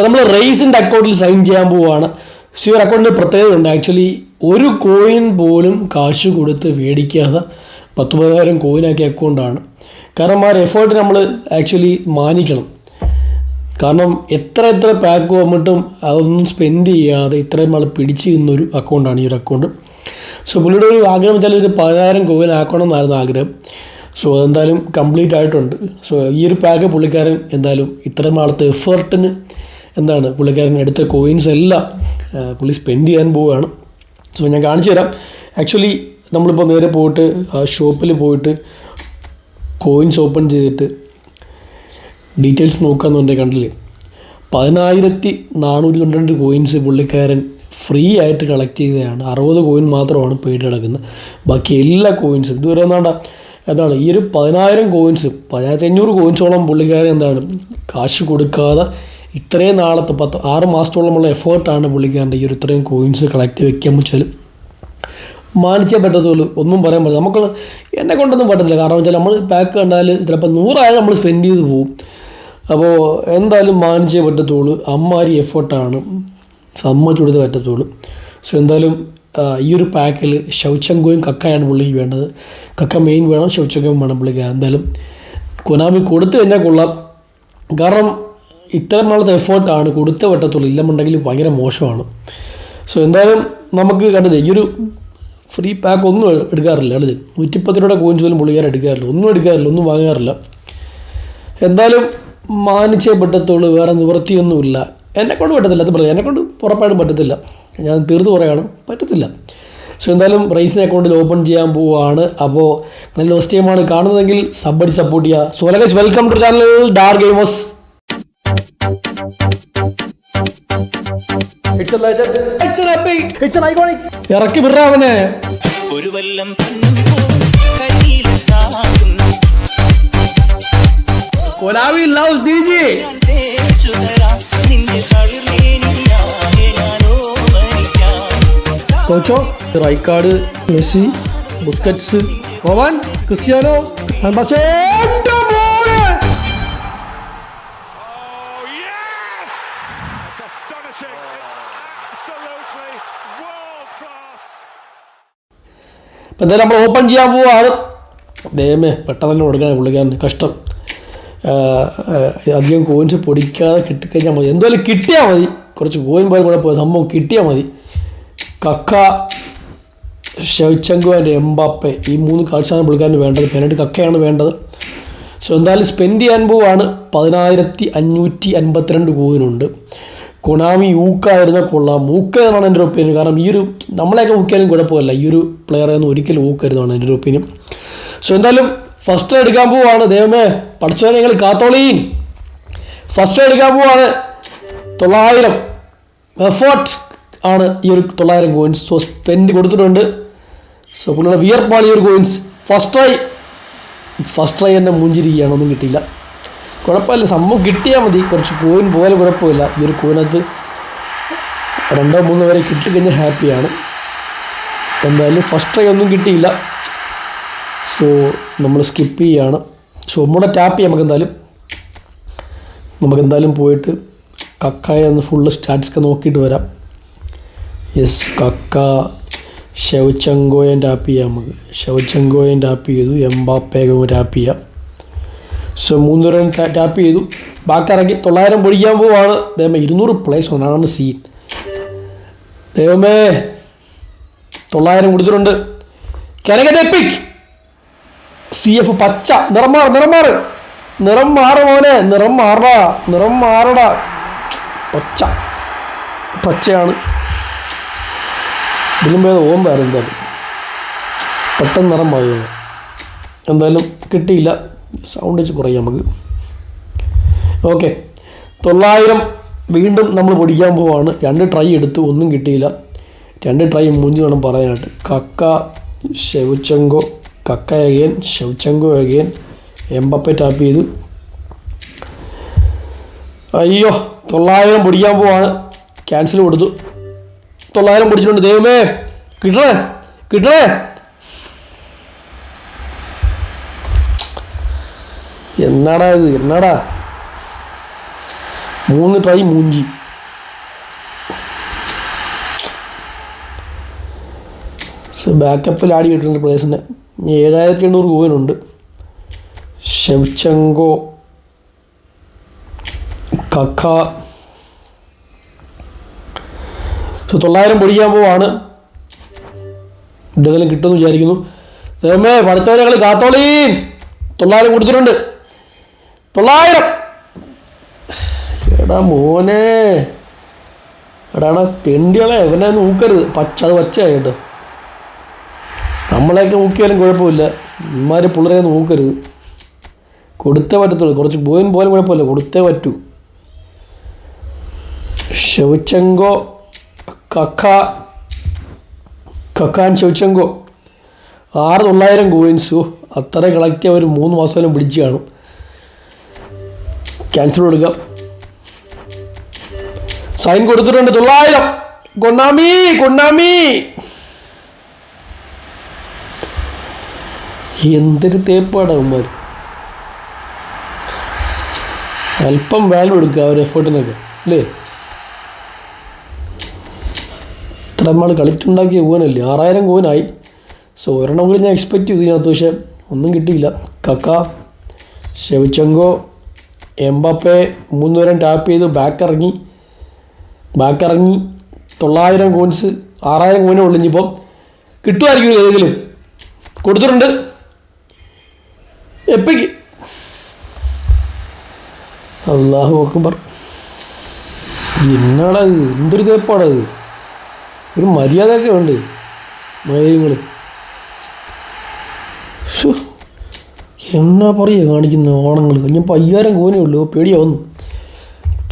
അപ്പോൾ നമ്മൾ റേസിന്റെ അക്കൗണ്ടിൽ സൈൻ ചെയ്യാൻ പോവുകയാണ് സോ ഒരു അക്കൗണ്ടിന് പ്രത്യേകത ഉണ്ട്. ആക്ച്വലി ഒരു കോയിൻ പോലും കാശ് കൊടുത്ത് മേടിക്കാതെ പത്ത് പതിനായിരം കോയിനാക്കിയ അക്കൗണ്ടാണ് കാരണം ആ ഒരു എഫേർട്ട് നമ്മൾ ആക്ച്വലി മാനിക്കണം. കാരണം എത്ര എത്ര പാക്ക് വന്നിട്ടും അതൊന്നും സ്പെൻഡ് ചെയ്യാതെ ഇത്രയും ആൾ പിടിച്ചു നിന്നൊരു അക്കൗണ്ടാണ് ഈ ഒരു അക്കൗണ്ട് സോ പുള്ളിയുടെ ഒരു ആഗ്രഹം വെച്ചാൽ ഒരു പതിനായിരം കോയിൻ ആക്കണം എന്നായിരുന്നു ആഗ്രഹം. സോ അതെന്തായാലും കംപ്ലീറ്റ് ആയിട്ടുണ്ട്. സോ ഈ ഒരു പാക്ക് പുള്ളിക്കാരൻ എന്തായാലും ഇത്രയും ആളത്തെ എഫേർട്ടിന് എന്താണ് പുള്ളിക്കാരൻ എടുത്ത കോയിൻസ് എല്ലാം പുള്ളി സ്പെൻഡ് ചെയ്യാൻ പോവുകയാണ്. സോ ഞാൻ കാണിച്ചു തരാം. ആക്ച്വലി നമ്മളിപ്പോൾ നേരെ പോയിട്ട് ഷോപ്പിൽ പോയിട്ട് കോയിൻസ് ഓപ്പൺ ചെയ്തിട്ട് ഡീറ്റെയിൽസ് നോക്കാമെന്നുണ്ടെങ്കിൽ കണ്ടില്ലേ? പതിനായിരത്തി നാനൂറ്റി പന്ത്രണ്ട് കോയിൻസ് പുള്ളിക്കാരൻ ഫ്രീ ആയിട്ട് കളക്ട് ചെയ്തതാണ്. അറുപത് കോയിൻ മാത്രമാണ് പെയ്ഡ് കിടക്കുന്നത് ബാക്കി എല്ലാ കോയിൻസും ഇതുവരെ എന്താണ്ട എന്താണ് ഈ ഒരു പതിനായിരം കോയിൻസ് പതിനായിരത്തി അഞ്ഞൂറ് കോയിൻസോളം പുള്ളിക്കാരൻ എന്താണ് കാശ് കൊടുക്കാതെ ഇത്രയും നാളത്തെ പത്ത് ആറ് മാസത്തോളമുള്ള എഫേർട്ടാണ് പുള്ളിക്കാരന്റെ ഈ ഒരു ഇത്രയും കോയിൻസ് കളക്ട് വെക്കാൻ വെച്ചാൽ മാനിച്ചേ പറ്റത്തുള്ളൂ ഒന്നും പറയാൻ പറ്റില്ല. നമുക്ക് എന്നെ കൊണ്ടൊന്നും പറ്റത്തില്ല. കാരണം വെച്ചാൽ നമ്മൾ പാക്ക് കണ്ടാൽ ചിലപ്പോൾ നൂറായാലും നമ്മൾ സ്പെൻഡ് ചെയ്ത് പോകും അപ്പോൾ എന്തായാലും മാനിച്ചേ പറ്റത്തുള്ളൂ. അമ്മാരി എഫേർട്ടാണ്. സമ്മതിച്ചു കൊടുത്തേ പറ്റത്തുള്ളൂ. സോ എന്തായാലും ഈ ഒരു പാക്കിൽ ശൗചങ്കോയും കക്കയാണ് പുള്ളിക്ക് വേണ്ടത്. കക്ക മെയിൻ വേണം ശൗചങ്കവും വേണം പുള്ളിക്ക്. എന്തായാലും കൊനാമി കൊടുത്തു കഴിഞ്ഞാൽ കൊള്ളാം. കാരണം ഇത്തരം നാളത്തെ എഫേർട്ടാണ് കൊടുത്ത വട്ടത്തുള്ളൂ ഇല്ലെന്നുണ്ടെങ്കിൽ ഭയങ്കര മോശമാണ്. സോ എന്തായാലും നമുക്ക് കണ്ടത് ഈ ഒരു ഫ്രീ പാക്ക് ഒന്നും എടുക്കാറില്ല അല്ലേ നൂറ്റിപ്പത്ത് രൂപയുടെ കോയിൻസ് പോലും പുള്ളിക്കാർ എടുക്കാറില്ല. ഒന്നും എടുക്കാറില്ല ഒന്നും വാങ്ങാറില്ല. എന്തായാലും മാനിച്ചേ പറ്റത്തുള്ളൂ വേറെ നിവൃത്തിയൊന്നുമില്ല. എന്നെക്കൊണ്ട് പറ്റത്തില്ല അത് പറയാം. എന്നെക്കൊണ്ട് ഉറപ്പായിട്ടും പറ്റത്തില്ല. ഞാൻ തീർത്ത് പറയാണ് പറ്റത്തില്ല. സോ എന്തായാലും റൈസിനെ അക്കൗണ്ടിൽ ഓപ്പൺ ചെയ്യാൻ പോവുകയാണ് അപ്പോൾ നല്ല ഫസ്റ്റ് ടൈമാണ് കാണുന്നതെങ്കിൽ സബ്ബടി സപ്പോർട്ട് ചെയ്യുക. സോ ലഗേഷ് welcome to channel Dar gamers It's a legend it's a epic. It's iconic. ഇറക്കി വിടാവനെ അവനെ. ഒരു വല്ലം കൊലാവി ലവ് ഡി ജെ തേച്ചുതരാം നിന്റെ കളിലേനിയാകെ ഞാനോ മരിക്കാം കോച്ചോ റൈക്കാർഡ് മെസ്സി ബുസ്കറ്റ്സ് റോവാൻ ക്രിസ്ത്യാനോ എംബാസേ അപ്പം എന്തായാലും നമ്മൾ ഓപ്പൺ ചെയ്യാൻ പോവാണ്. ദൈവമേ പെട്ടെന്ന് തന്നെ കൊടുക്കണം പുള്ളിക്കാരന് കഷ്ടം. അധികം കോയിൻസ് പൊടിക്കാതെ കിട്ടിക്കഴിഞ്ഞാൽ മതി. എന്തായാലും കിട്ടിയാൽ മതി. കുറച്ച് കോയിൻ പോലും കൂടെ പോയ സംഭവം കിട്ടിയാൽ മതി. കക്ക ഷെവ്ചങ്കു ആൻഡ് എംബാപ്പെ. ഈ മൂന്ന് കാഴ്ചയാണ് പുള്ളിക്കാരന് വേണ്ടത്. പെനറ്റ് കക്കയാണ് വേണ്ടത്. സോ എന്തായാലും സ്പെൻഡ് ചെയ്യാൻ പോവാണ്. പതിനായിരത്തി അഞ്ഞൂറ്റി അൻപത്തിരണ്ട് കോയിനുണ്ട് കൊണാമി ഊക്കായിരുന്ന കൊള്ളാം. ഊക്ക എന്നാണ് എന്റെ ഒപ്പീനിയൻ. കാരണം ഈ ഒരു നമ്മളെയൊക്കെ ഊക്കിയാലും കുഴപ്പമില്ല. ഈ ഒരു പ്ലെയറെ ഒന്നും ഒരിക്കലും ഊക്കരുതാണ് എന്റെ ഒരു ഒപ്പീനിയൻ. സോ എന്തായാലും ഫസ്റ്റ് എടുക്കാൻ പോവാണ്. ദൈവമേ പഠിച്ചവനെ ഞങ്ങൾ കാത്തോളീൻ. ഫസ്റ്റ് എടുക്കാൻ പോവാണ്. തൊള്ളായിരം എഫേർട്ട് ആണ് ഈ ഒരു തൊള്ളായിരം കോയിൻസ് സോ സ്പെൻഡ് കൊടുത്തിട്ടുണ്ട്. സോ പുള്ളിയുടെ വിയർപ്പാണ് ഈ ഒരു coins first try first try തന്നെ മുഞ്ചിരിക്കുകയാണ്? ഒന്നും കിട്ടിയില്ല. കുഴപ്പമില്ല. സംഭവം കിട്ടിയാൽ മതി. കുറച്ച് കൂൻ പോലെ കുഴപ്പമില്ല. ഈ ഒരു കൂനത്ത് രണ്ടോ മൂന്നോ വരെ കിട്ടിക്കഴിഞ്ഞാൽ ഹാപ്പിയാണ് എന്തായാലും ഫസ്റ്റ് ട്രൈ ഒന്നും കിട്ടിയില്ല. സോ നമ്മൾ സ്കിപ്പ് ചെയ്യാണ്. സോ ഒന്നുകൂടെ ടാപ്പ് ചെയ്യാം നമുക്ക് എന്തായാലും നമുക്ക് എന്തായാലും പോയിട്ട് കക്കായ ഒന്ന് ഫുള്ള് സ്റ്റാറ്റസൊക്കെ നോക്കിയിട്ട് വരാം. യെസ് കക്ക. ശവചങ്കോയൻ ടാപ്പ് ചെയ്യാം നമുക്ക്. ശവചങ്കോയൻ ടാപ്പ് ചെയ്തു. എംബാപ്പേകവും ടാപ്പ് ചെയ്യാം. സോ മൂന്ന് റൺ ടാപ്പ് ചെയ്തു. ബാക്കി ഇറങ്ങി തൊള്ളായിരം പൊടിക്കാൻ പോവാണ്. ദൈവമേ ഇരുന്നൂറ് പ്ലേസ് ഒന്നാണ് സീൻ ദൈവമേ തൊള്ളായിരം കൊടുത്തിട്ടുണ്ട്. കരകതെപ്പിക് സി എഫ് പച്ച. നിറം മാറ് നിറം മാറ്. നിറം മാറ് മോനെ നിറം മാറടാ നിറം മാറടാ. പച്ച. പച്ചയാണ്. ഇതിലും ഭേദം ഓമ്പായിരുന്നു എന്തായാലും പെട്ടെന്ന് നിറം മാറിയത് എന്തായാലും കിട്ടിയില്ല. സൗണ്ട് വെച്ച് കുറയാം നമുക്ക്. ഓക്കെ തൊള്ളായിരം വീണ്ടും നമ്മൾ പൊടിക്കാൻ പോവാണ്. രണ്ട് ട്രൈ എടുത്തു ഒന്നും കിട്ടിയില്ല. രണ്ട് ട്രൈ മുഞ്ഞു വേണം പറയാനായിട്ട്. കക്ക ഷെവച്ചങ്കോ കക്ക അഗേൻ ഷെവച്ചങ്കോ അഗേൻ എംബപ്പെ ടാപ്പ് ചെയ്തു. അയ്യോ തൊള്ളായിരം പൊടിക്കാൻ പോവാണ്. ക്യാൻസൽ കൊടുത്തു. തൊള്ളായിരം പൊടിച്ചിട്ടുണ്ട് ദൈവമേ കിട്ടണേ? കിട്ടണേ? എന്നാടാ ഇത്? എന്നാടാ? മൂന്ന് ട്രൈ മൂഞ്ചി. ബാക്കപ്പിൽ ആടി കിട്ടുന്നുണ്ട് പ്ലേസിന് ഏഴായിരത്തി എണ്ണൂറ് രൂപയുണ്ട് ഷെവ്ചങ്കോ കക്ക. തൊള്ളായിരം പൊടിക്കാൻ പോവാണ്. എന്തെങ്കിലും കിട്ടുമെന്ന് വിചാരിക്കുന്നു. ദൈവമേ പഠിത്തവരെ കളി കാത്തോളീൻ. തൊള്ളായിരം കൊടുത്തിട്ടുണ്ട്. തൊള്ളായിരം. എടാ മോനെ. എടാടാ തെണ്ടികളെ ഇവനെ നോക്കരുത്. പച്ച അത് പച്ചയായി കേട്ടോ നമ്മളെയൊക്കെ നോക്കിയാലും കുഴപ്പമില്ല. ഇമാര് പിള്ളേരെ നോക്കരുത്. കൊടുത്തേ പറ്റത്തുള്ളൂ. കുറച്ച് പോയിൻ പോലും കുഴപ്പമില്ല. കൊടുത്തേ പറ്റൂ. ഷെവച്ചങ്കോ കക്ക കക്കാൻ ഷെവച്ചങ്കോ ആറ് തൊള്ളായിരം കോയിൻസ് അത്ര കളക്ട് ചെയ്യാൻ ഒരു മൂന്ന് മാസം പിടിച്ച് കാണും. ക്യാൻസൽ കൊടുക്കാം. സൈൻ കൊടുത്തിട്ടുണ്ട്. തൊള്ളായിരം. കൊണ്ണാമി കൊണ്ണാമി എന്തൊരു തേപ്പാടാ അവന്മാർ അല്പം വാല്യൂ എടുക്കുക അവർ എഫേർട്ടിനൊക്കെ അല്ലേ? ഇത്ര നമ്മൾ കളിച്ചുണ്ടാക്കിയ പോകാനല്ലേ ആറായിരം കോവനായി സോ ഒരെണ്ണം കൂടി ഞാൻ എക്സ്പെക്റ്റ് ചെയ്തു ഇതിനകത്ത് പക്ഷേ ഒന്നും കിട്ടിയില്ല. കക്ക ഷെവിച്ചങ്കോ എംബപ്പെ മൂന്ന് പേരും ടാപ്പ് ചെയ്ത് ബാക്ക് ഇറങ്ങി. ബാക്ക് ഇറങ്ങി. തൊള്ളായിരം കോയിൻസ് ആറായിരം കോയിനേ ഇനിയിപ്പം. കിട്ടുമായിരിക്കും ഏതെങ്കിലും. കൊടുത്തിട്ടുണ്ട്. എപ്പിക്ക്? അള്ളാഹു അക്ബർ. എന്നാടാ എന്തൊരു തേപ്പാടത് ഒരു മര്യാദയൊക്കെ ഉണ്ട് മയങ്ങൾ എന്നാ പറയുക കാണിക്കുന്ന ഓണങ്ങൾ? ഞാൻ പയ്യാരം കോനേ ഉള്ളൂ പേടിയാവുന്നു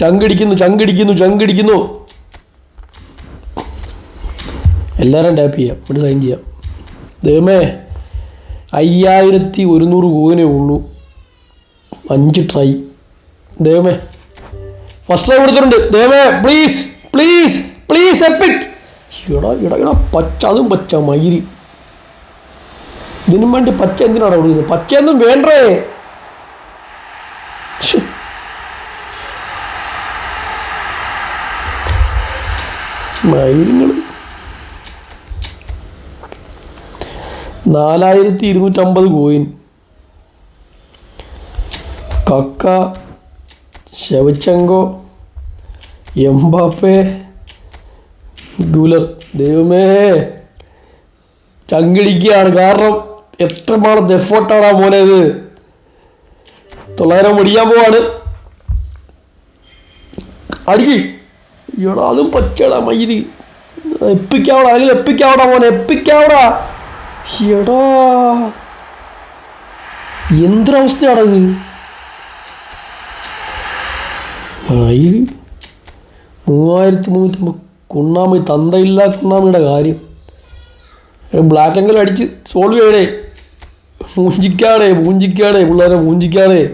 ചങ്കടിക്കുന്നു ചങ്കടിക്കുന്നു ചങ്കടിക്കുന്നു. എല്ലാവരും ടാപ്പ് ചെയ്യാം. ഇവിടെ സൈൻ ചെയ്യാം. ദൈവമേ അയ്യായിരത്തി ഒരുന്നൂറ് കോയിനേ ഉള്ളൂ. അഞ്ച് ട്രൈ ദൈവമേ. ഫസ്റ്റ് ട്രൈ കൊടുത്തിട്ടുണ്ട്. ദൈവമേ പ്ലീസ് പ്ലീസ് പ്ലീസ് എപ്പിക് ഇടാ ഇടാ ഇടാ പച്ച അതും പച്ച മയിരി ഇതിനും വേണ്ടി പച്ച എന്തിനാണ് കൊടുക്കുന്നത് പച്ചയൊന്നും വേണ്ടേ? ശ്ശെ. നാലായിരത്തി ഇരുന്നൂറ്റമ്പത് കോയിൻ. കക്ക ശവച്ചങ്കോ എംബാപ്പെ ഗുലർ. ദൈവമേ ചങ്കിടിക്കുകയാണ് കാരണം. എത്ര നാളത്തെ എഫോർട്ടാണ് ആ മോനെ ഇത്? തൊള്ളായിരം മുടിയാൻ പോവാണ്. അടിക്ക്. അയ്യോടാ അതും പച്ചടാ മയിൽ. എപ്പിക്കാവടാ അല്ലെങ്കിൽ എപ്പിക്കാവടാ മോനെ എപ്പിക്കാവടാ? എടാ. എന്തൊരവസ്ഥയാണത് മയിൽ. മൂവായിരത്തി മുന്നൂറ്റമ്പത് കുണ്ണാമി തന്തയില്ല കുണ്ണാമിയുടെ കാര്യം. ബ്ലാക്ക് എങ്കിലും അടിച്ച് സോൾവ് ചെയ്യണേ. മൂഞ്ചിക്കാടേ മൂഞ്ചിക്കാടേ പിള്ളേരെ മൂഞ്ചിക്കാടേ.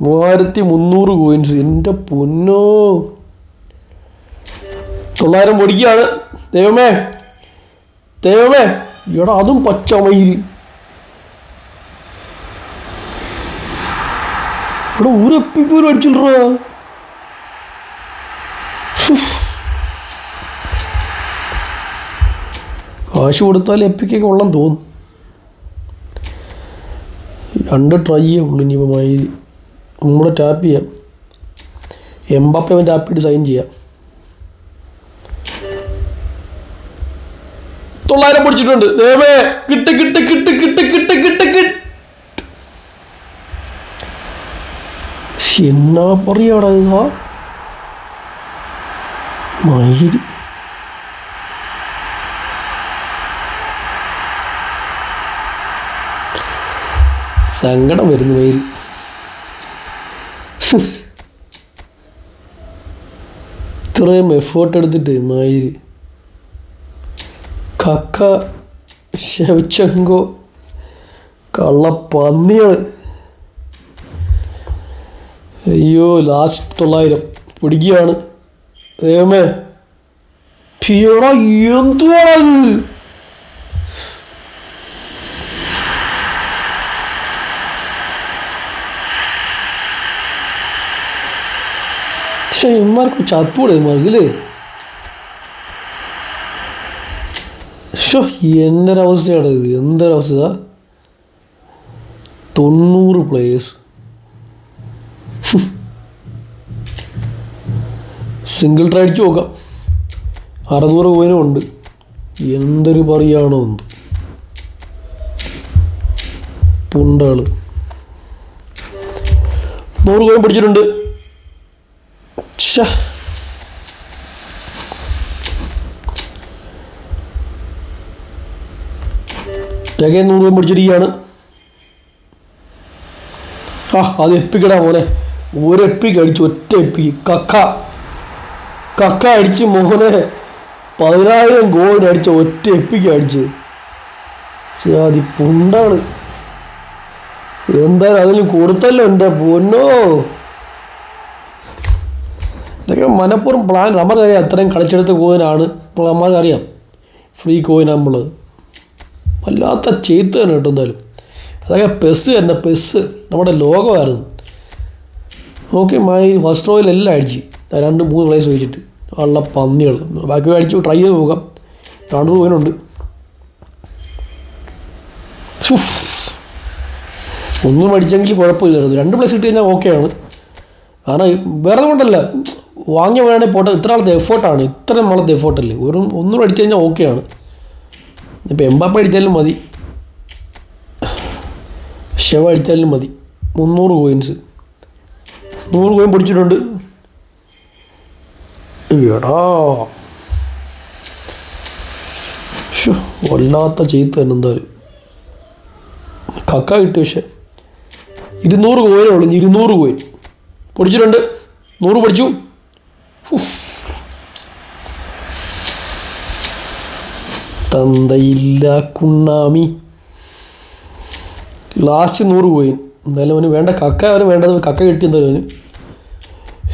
മൂവായിരത്തി മുന്നൂറ് കോയിൻസ് എന്റെ പൊന്നോ. തൊള്ളായിരം പൊടിക്കുകയാണ് ദൈവമേ. ദൈവമേ. എടാ അതും പച്ച മയിൽ ഇവിടെ ഊരപ്പിക്കൂര് അടിച്ചിട്ടാ കാശ് കൊടുത്താൽ എപ്പിക്കൊക്കെ ഉള്ളം തോന്നും ട്രൈയേ ഉള്ളൂ ഇനിയിപ്പോൾ മയിൽ നമ്മൾ ടാപ്പ് ചെയ്യാം. എംബാപ്പ അവൻ ടാപ്പ് ചെയ്ത് സൈൻ ചെയ്യാം. തൊള്ളായിരം പിടിച്ചിട്ടുണ്ട്. ദേവേ കിട്ട് കിട്ട് കിട്ട് കിട്ട് കിട്ട് കിട്ട് കിട്ട്. എന്നാ പറയാടാ ഇതാ? സങ്കടം വരുന്നു വെയിൽ ഇത്രയും എഫേർട്ട് എടുത്തിട്ട് മയിൽ കക്ക ശവിച്ചങ്കോ കള്ളപ്പന്നികൾ. അയ്യോ ലാസ്റ്റ് തൊള്ളായിരം. പിടിക്കുകയാണ്. ദൈവമേ. പിയടാ എന്തുവാണത്? പക്ഷേ ഇമാർക്ക് ചത്തുകൂടെ ഇമാർക്ക് ഇല്ലേ? ഷോ എന്തൊരവസ്ഥയാണ് ഇത്? എന്തൊരവസ്ഥ? തൊണ്ണൂറ് പ്ലേയേഴ്സ് സിംഗിൾ ട്രൈ അടിച്ച് നോക്കാം. അറുന്നൂറ് പോയിനും ഉണ്ട്. എന്തൊരു പറയാണോ എന്ത് പുണ്ടാൾ. നൂറ് കോയിൻ പിടിച്ചിട്ടുണ്ട്. ശ്ശെ. രകൻ നൂറ് കോയിൻ പിടിച്ചിരിക്കുകയാണ് ആ അത് എപ്പിക്കടാ മോനെ? ഒരു എപ്പിക്ക് അടിച്ചു ഒറ്റ എപ്പി. കക്ക. കക്ക അടിച്ച് മോനെ. പതിനായിരം ഗോളിന് അടിച്ച ഒറ്റ എപ്പിക്ക് അടിച്ച്. അത് പുണ്ടാണ്. എന്തായാലും അതിന് കൊടുത്തല്ലോ എന്റെ പൊന്നോ. മനഃപൂർവം പ്ലാൻ നമുക്കറിയാം അത്രയും കളിച്ചെടുത്ത കോയിനാണ് ഇപ്പോൾ നമ്മൾക്കറിയാം ഫ്രീ കോയിൻ നമ്മൾ വല്ലാത്ത ചെയ്ത്ത് തന്നെ കേട്ടോ എന്തായാലും. അതൊക്കെ പെസ് തന്നെ പെസ് നമ്മുടെ ലോകമായിരുന്നു. നോക്കി മായി ഫസ്റ്റ് റോയിൽ എല്ലാം അടിച്ച്. രണ്ട് മൂന്ന് പ്ലേസ് വെച്ചിട്ട്. ഉള്ള പന്നികൾ ബാക്കി അടിച്ച് ട്രൈ ചെയ്ത് നോക്കാം. രണ്ട് കോയിനുണ്ട് ഉഫ്. ഒന്നും അടിച്ചെങ്കിൽ കുഴപ്പമില്ലായിരുന്നു. രണ്ട് പ്ലേസ് കിട്ടി കഴിഞ്ഞാൽ ഓക്കെയാണ് കാരണം വേറെ കൊണ്ടല്ല. വാങ്ങിയ വേണേൽ പോട്ടെ. ഇത്ര ആളത്തെ എഫേർട്ടാണ് ഇത്ര നമ്മളത്തെ എഫേർട്ടല്ലേ ഒരു ഒന്നും അടിച്ചു കഴിഞ്ഞാൽ ഓക്കെയാണ് ഇപ്പം എംബാപ്പ അടിച്ചാലും മതി. ഷെവ അടിച്ചാലും മതി. മുന്നൂറ് കോയിൻസ് നൂറ് കോയിൻ പിടിച്ചിട്ടുണ്ട്. എടാ. വല്ലാത്ത ചെയ്ത്ത് തന്നെ എന്തായാലും കക്ക കിട്ടി പക്ഷെ. ഇരുന്നൂറ് കോയിനേ ഉള്ളൂ. ഇരുന്നൂറ് കോയിൻ പൊടിച്ചിട്ടുണ്ട്. നൂറ് പൊടിച്ചു. തന്തയില്ല കുണ്ണാമി ലാസ്റ്റ് നൂറ് പോയി. എന്തായാലും അവന് വേണ്ട കക്ക അവന് വേണ്ടത് കക്ക കിട്ടി എന്തായാലും അവന്.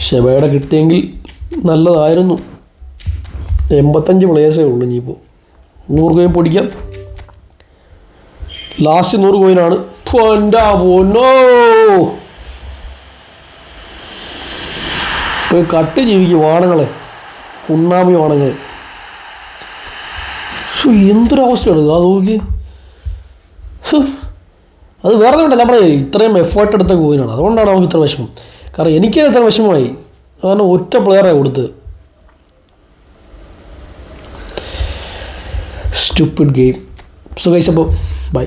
ഷെബയുടെ കിട്ടിയെങ്കിൽ നല്ലതായിരുന്നു. എൺപത്തഞ്ച് പ്ലേയേഴ്സേ ഉള്ളൂ ഇനിയിപ്പോൾ നൂറ് കോയിൻ പൊടിക്കാം. ലാസ്റ്റ് നൂറ് കോയിനാണ് പൊന്നോ. പോയി കട്ട് ജീവിക്കും വാണങ്ങളെ. ഉണ്ണാമി വാണങ്ങൾ എന്തൊരവസ്ഥയാണ് അത് നോക്കി. അത് വേറെ ഒന്നുമില്ല. നമ്മൾ ഇത്രയും എഫേർട്ട് എടുത്ത കോയിനാണ്. അതുകൊണ്ടാണ് നമുക്ക് ഇത്ര വിഷമം. കാരണം എനിക്ക് ഇത്ര വിഷമമായി. കാരണം ഒറ്റ പ്ലെയറായി കൊടുത്തത് സ്റ്റുപ്പിഡ് ഗെയിം സോ അപ്പോൾ ബൈ